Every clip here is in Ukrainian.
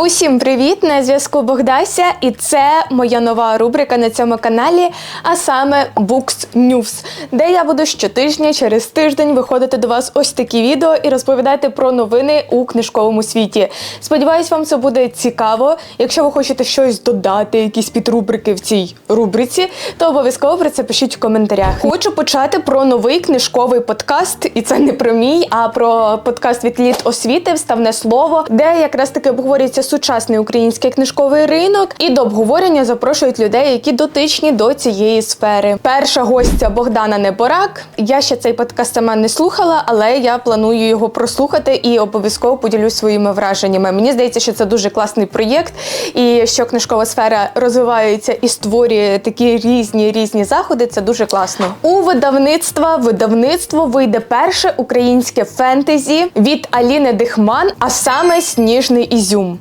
Усім привіт! На зв'язку Богдася, і це моя нова рубрика на цьому каналі, а саме Books News, де я буду щотижня через тиждень виходити до вас ось такі відео і розповідати про новини у книжковому світі. Сподіваюсь, вам це буде цікаво. Якщо ви хочете щось додати, якісь підрубрики в цій рубриці, то обов'язково про це пишіть в коментарях. Хочу почати про новий книжковий подкаст, і це не про мій, а про подкаст від літ освіти Вставне слово, де якраз таки обговорюється сучасний український книжковий ринок, і до обговорення запрошують людей, які дотичні до цієї сфери. Перша гостя Богдана Неборак. Я ще цей подкаст сама не слухала, але я планую його прослухати і обов'язково поділюсь своїми враженнями. Мені здається, що це дуже класний проєкт, і що книжкова сфера розвивається і створює такі різні різні заходи. Це дуже класно. У видавництва видавництво вийде перше українське фентезі від Аліни Дихман, а саме Сніжний Ізюм.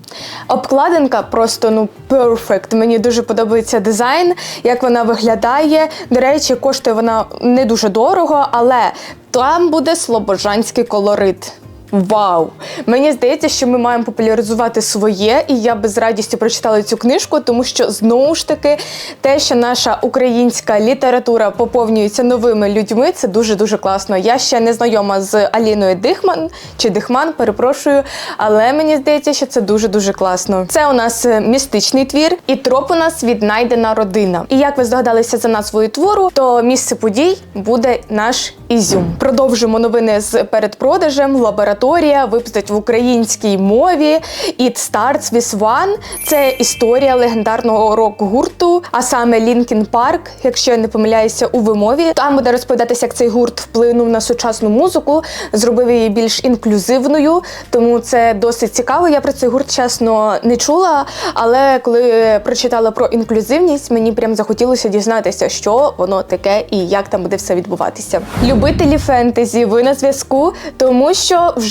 Обкладинка просто ну перфект. Мені дуже подобається дизайн, як вона виглядає. До речі, коштує вона не дуже дорого, але там буде слобожанський колорит. Вау! Мені здається, що ми маємо популяризувати своє, і я би з радістю прочитала цю книжку, тому що знову ж таки те, що наша українська література поповнюється новими людьми, це дуже дуже класно. Я ще не знайома з Аліною Дихман чи Дихман, перепрошую, але мені здається, що це дуже дуже класно. Це у нас е, містичний твір, і троп у нас віднайдена родина. І як ви здогадалися за назвою твору, то місце подій буде наш Ізюм. Продовжимо новини з передпродажем. Лабораторія випустить в українській мові. It Starts with One. Це історія легендарного рок-гурту, а саме Лінкін Парк, якщо я не помиляюся у вимові. Там буде розповідатися, як цей гурт вплинув на сучасну музику, зробив її більш інклюзивною. Тому це досить цікаво. Я про цей гурт чесно не чула. Але коли прочитала про інклюзивність, мені прям захотілося дізнатися, що воно таке і як там буде все відбуватися. Любителі фентезі, ви на зв'язку, тому що вже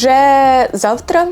завтра.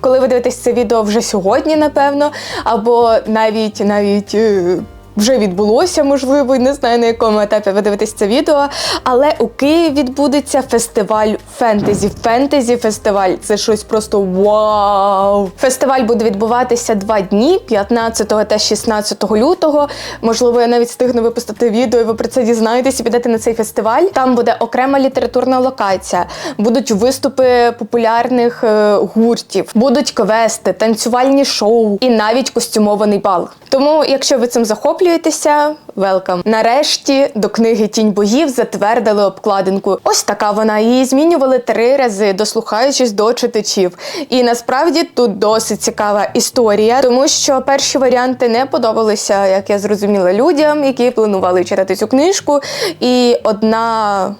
Коли ви дивитесь це відео вже сьогодні, напевно, або навіть навіть е, вже відбулося, можливо, і не знаю на якому етапі ви дивитесь це відео. Але у Києві відбудеться фестиваль фентезі. Фентезі фестиваль це щось просто вау! Фестиваль буде відбуватися два дні: 15 та 16 лютого. Можливо, я навіть встигну випустити відео, і ви про це дізнаєтесь і підете на цей фестиваль. Там буде окрема літературна локація, будуть виступи популярних е, гуртів, будуть квести, танцювальні шоу і навіть костюмований бал. Тому, якщо ви цим захоплюєтеся, велкам. Нарешті до книги Тінь богів затвердили обкладинку. Ось така вона. Її змінювали три рази, дослухаючись до читачів. І насправді тут досить цікава історія, тому що перші варіанти не подобалися, як я зрозуміла, людям, які планували читати цю книжку. І одна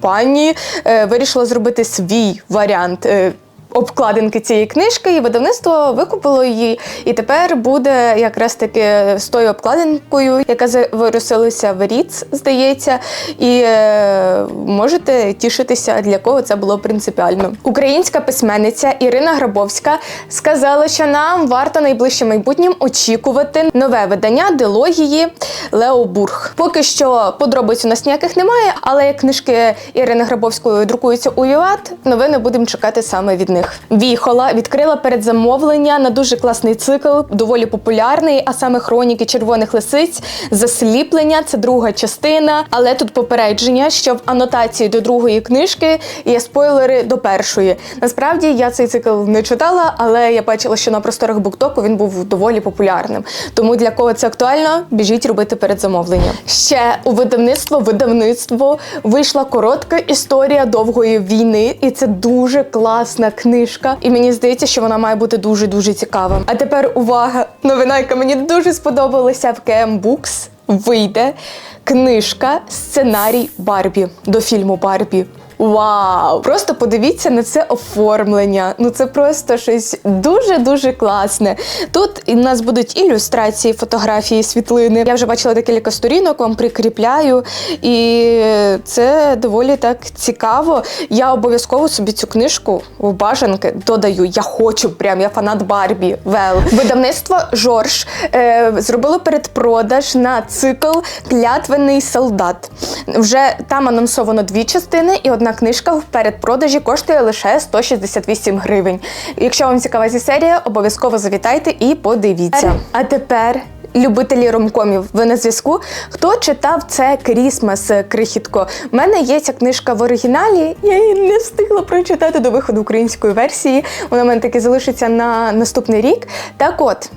пані е, вирішила зробити свій варіант. е, Обкладинки цієї книжки, і видавництво викупило її. І тепер буде якраз таки з тою обкладинкою, яка вирусилася в Ріц, здається, і е, можете тішитися, для кого це було принципіально. Українська письменниця Ірина Грабовська сказала, що нам варто найближчим майбутнім очікувати нове видання дилогії Лео Бург. Поки що подробиць у нас ніяких немає, але як книжки Ірини Грабовської друкуються у Віват, новини будемо чекати саме від них. Віхола відкрила передзамовлення на дуже класний цикл, доволі популярний, а саме хроніки червоних лисиць, засліплення. Це друга частина. Але тут попередження, що в анотації до другої книжки є спойлери до першої. Насправді я цей цикл не читала, але я бачила, що на просторах буктоку він був доволі популярним. Тому для кого це актуально, біжіть робити передзамовлення. Ще у видавництво видавництво вийшла коротка історія довгої війни, і це дуже класна книжка. І мені здається, що вона має бути дуже дуже цікава. А тепер увага! Новина, яка мені дуже сподобалася в KM Books, вийде книжка, сценарій Барбі до фільму Барбі. Вау! Просто подивіться на це оформлення. Ну це просто щось дуже-дуже класне. Тут у нас будуть ілюстрації, фотографії, світлини. Я вже бачила декілька сторінок, вам прикріпляю. І це доволі так цікаво. Я обов'язково собі цю книжку в бажанки додаю. Я хочу прям, я фанат Барбі. Вел. Видавництво Жорж е, зробило передпродаж на цикл Клятвений солдат. Вже там анонсовано дві частини, і одна одна книжка в передпродажі коштує лише 168 гривень. Якщо вам цікава ця серія, обов'язково завітайте і подивіться. А тепер. Любителі ромкомів, ви на зв'язку. Хто читав це Крісмас крихітко? У мене є ця книжка в оригіналі. Я її не встигла прочитати до виходу української версії. Вона в мене таки залишиться на наступний рік. Так от.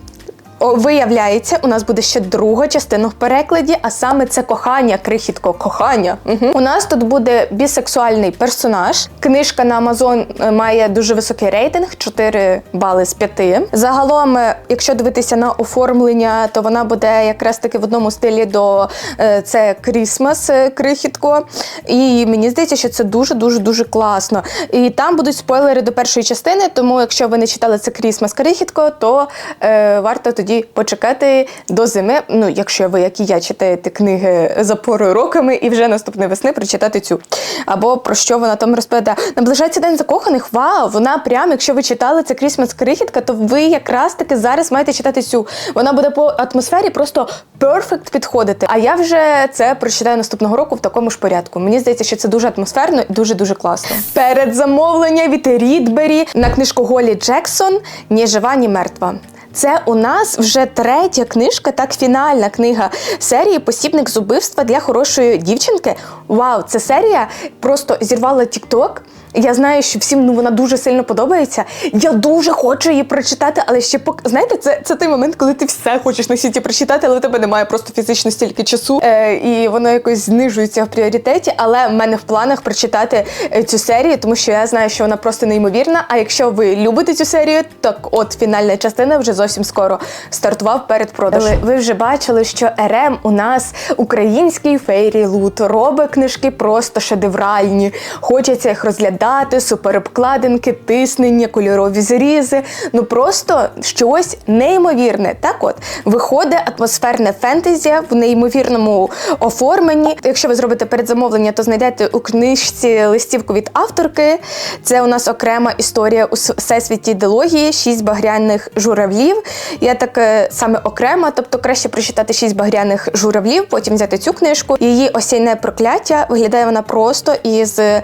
Виявляється, у нас буде ще друга частина в перекладі, а саме це кохання, крихітко, кохання. Угу. У нас тут буде бісексуальний персонаж. Книжка на Амазон е, має дуже високий рейтинг 4 бали з 5. Загалом, е, якщо дивитися на оформлення, то вона буде якраз таки в одному стилі до е, це Крісмас крихітко. І мені здається, що це дуже дуже дуже класно. І там будуть спойлери до першої частини, тому якщо ви не читали це Крісмас крихітко, то е, варто тоді почекати до зими. Ну, якщо ви, як і я, читаєте книги за порою роками, і вже наступної весни прочитати цю. Або про що вона там розповідає. Наближається день закоханих. Вау! Вона прям, якщо ви читали це Крісмас крихітка, то ви якраз таки зараз маєте читати цю. Вона буде по атмосфері просто перфект підходити. А я вже це прочитаю наступного року в такому ж порядку. Мені здається, що це дуже атмосферно і дуже дуже класно. Передзамовлення від Рідбері на книжку Голі Джексон Ні жива, ні мертва. Це у нас вже третя книжка, так фінальна книга серії Посібник з убивства для хорошої дівчинки. Вау, ця серія просто зірвала Тікток. Я знаю, що всім ну вона дуже сильно подобається. Я дуже хочу її прочитати, але ще пок... знаєте, це це той момент, коли ти все хочеш на світі прочитати, але у тебе немає просто фізично стільки часу, е, і воно якось знижується в пріоритеті. Але в мене в планах прочитати е, цю серію, тому що я знаю, що вона просто неймовірна. А якщо ви любите цю серію, так от фінальна частина вже зовсім скоро стартував перед продажем. Ви вже бачили, що РМ у нас український фейрі лут робить книжки просто шедевральні. Хочеться їх розглядати дати, суперобкладинки, тиснення, кольорові зрізи. Ну просто щось неймовірне. Так от виходить атмосферне фентезі в неймовірному оформленні. Якщо ви зробите передзамовлення, то знайдете у книжці листівку від авторки. Це у нас окрема історія у всесвіті ідеології, шість багряних журавлів. Я так саме окрема, тобто краще прочитати шість багряних журавлів, потім взяти цю книжку. Її осінне прокляття виглядає вона просто із е,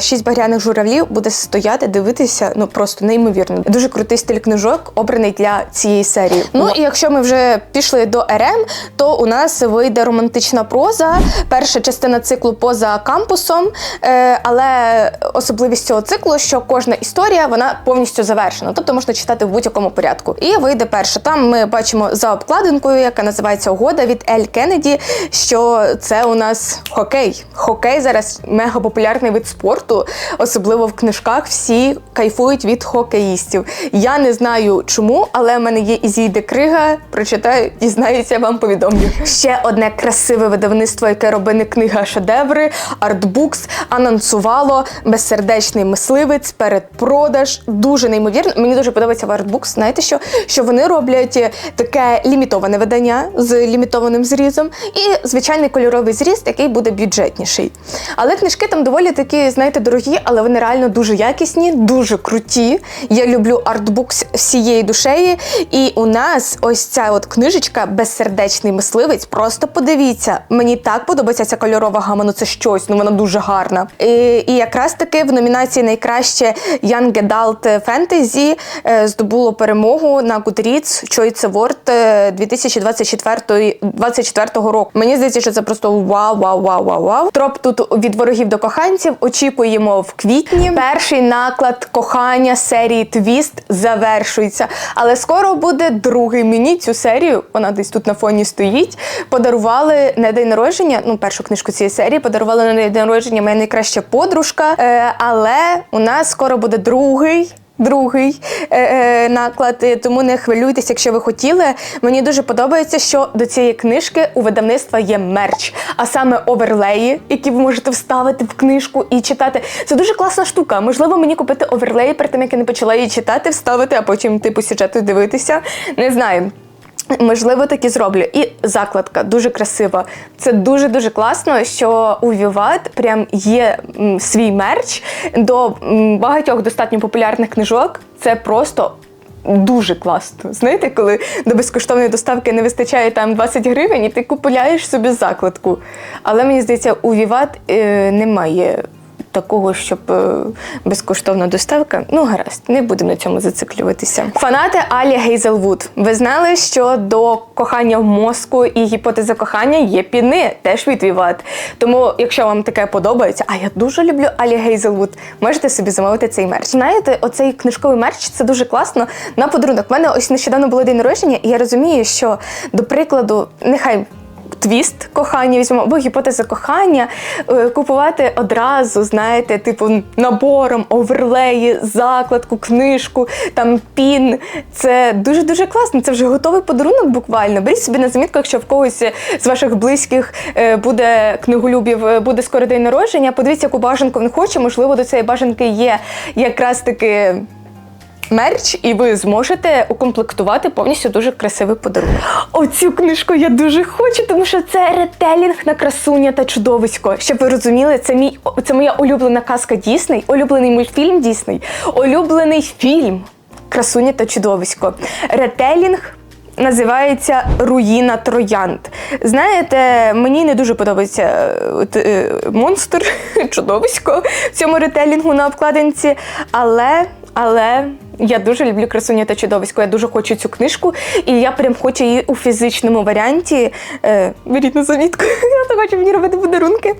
шість багряних багряних журавлів буде стояти, дивитися, ну просто неймовірно. Дуже крутий стиль книжок, обраний для цієї серії. Ну і якщо ми вже пішли до РМ, то у нас вийде романтична проза, перша частина циклу поза кампусом. Е, але особливість цього циклу, що кожна історія вона повністю завершена, тобто можна читати в будь-якому порядку. І вийде перша. Там ми бачимо за обкладинкою, яка називається Угода від Ель Кеннеді, що це у нас хокей. Хокей зараз мега популярний вид спорту особливо в книжках, всі кайфують від хокеїстів. Я не знаю чому, але в мене є Ізійде Крига. Прочитаю, дізнаюся, вам повідомлю. Ще одне красиве видавництво, яке робить книга шедеври, артбукс анонсувало безсердечний мисливець передпродаж. Дуже неймовірно. Мені дуже подобається в артбукс. Знаєте що? Що вони роблять таке лімітоване видання з лімітованим зрізом і звичайний кольоровий зріз, який буде бюджетніший. Але книжки там доволі такі, знаєте, дорогі але вони реально дуже якісні, дуже круті. Я люблю артбукс всієї душею. І у нас ось ця от книжечка Безсердечний мисливець. Просто подивіться, мені так подобається ця кольорова гама, ну це щось, ну вона дуже гарна. І, і якраз таки в номінації найкраще Young Adult Fantasy е, здобуло перемогу на Goodreads Choice Award 2024 24 року. Мені здається, що це просто вау, вау, вау, вау, вау. Троп тут від ворогів до коханців. Очікуємо в квітні. Перший наклад кохання серії Твіст завершується. Але скоро буде другий. Мені цю серію, вона десь тут на фоні стоїть. Подарували на день народження. Ну, першу книжку цієї серії подарували на день народження моя найкраща подружка. Е, але у нас скоро буде другий другий е, е, наклад, тому не хвилюйтесь, якщо ви хотіли. Мені дуже подобається, що до цієї книжки у видавництва є мерч, а саме оверлеї, які ви можете вставити в книжку і читати. Це дуже класна штука. Можливо, мені купити оверлеї перед тим, як я не почала її читати, вставити, а потім типу сюжету дивитися. Не знаю. Можливо, так і зроблю. І закладка дуже красива. Це дуже-дуже класно, що у Віват прям є свій мерч до багатьох достатньо популярних книжок. Це просто. Дуже класно. Знаєте, коли до безкоштовної доставки не вистачає там 20 гривень, і ти купуєш собі закладку. Але мені здається, у Віват е, немає такого, щоб е, безкоштовна доставка. Ну, гаразд, не будемо на цьому зациклюватися. Фанати Алі Гейзелвуд. Ви знали, що до кохання в мозку і гіпотези кохання є піни, теж від Віват. Тому, якщо вам таке подобається, а я дуже люблю Алі Гейзелвуд, можете собі замовити цей мерч. Знаєте, оцей книжковий мерч це дуже класно на подарунок. У мене ось нещодавно було день народження, і я розумію, що до прикладу, нехай твіст кохання візьмемо або гіпотеза кохання е, купувати одразу, знаєте, типу набором, оверлеї, закладку, книжку, там пін. Це дуже дуже класно. Це вже готовий подарунок буквально. Беріть собі на замітку, якщо в когось з ваших близьких е, буде книголюбів, е, буде скоро день народження. Подивіться, яку бажанку він хоче. Можливо, до цієї бажанки є якраз таки мерч, і ви зможете укомплектувати повністю дуже красивий подарунок. Оцю книжку я дуже хочу, тому що це ретелінг на красуня та чудовисько. Щоб ви розуміли, це мій це моя улюблена казка Дісней, улюблений мультфільм Дісней, улюблений фільм Красуня та чудовисько. Ретелінг. Називається Руїна Троянд. Знаєте, мені не дуже подобається е, от, е, монстр, чудовисько в цьому ретелінгу на обкладинці, але, але я дуже люблю красуня та чудовисько. Я дуже хочу цю книжку, і я прям хочу її у фізичному варіанті. Беріть на завітку, я то хочу мені робити подарунки.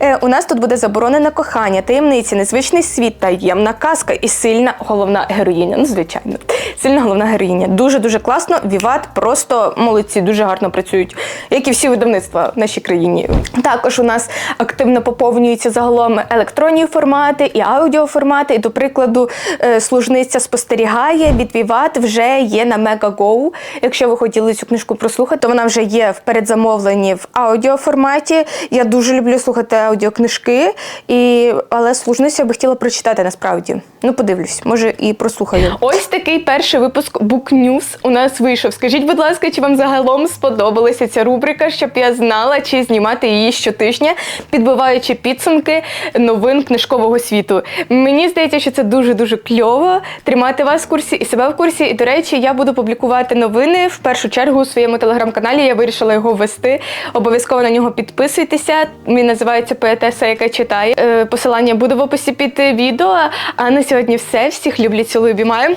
Е, у нас тут буде заборонене кохання, таємниці, незвичний світ, таємна казка і сильна головна героїня. Ну, звичайно, сильна головна героїня. Дуже дуже класно. Віват просто молодці, дуже гарно працюють, як і всі видавництва в нашій країні. Також у нас активно поповнюються загалом електронні формати і аудіоформати. І, до прикладу, е, служниця спостерігає від Віват вже є на Мегаго. Якщо ви хотіли цю книжку прослухати, то вона вже є в передзамовленні в аудіоформаті. Я дуже люблю слухати аудіокнижки, і... але служницю я би хотіла прочитати насправді. Ну, подивлюсь, може і прослухаю. Ось такий перший випуск Book News у нас вийшов. Скажіть, будь ласка, чи вам загалом сподобалася ця рубрика, щоб я знала, чи знімати її щотижня, підбиваючи підсумки новин книжкового світу. Мені здається, що це дуже дуже кльово тримати вас в курсі і себе в курсі. І до речі, я буду публікувати новини в першу чергу у своєму телеграм-каналі. Я вирішила його ввести. Обов'язково на нього підписуйтеся. Він називається Поетеса, яка читає. Е, Посилання буде в описі під відео. А на сьогодні все. Всіх люблю, цілую, обіймаю.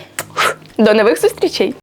До нових зустрічей!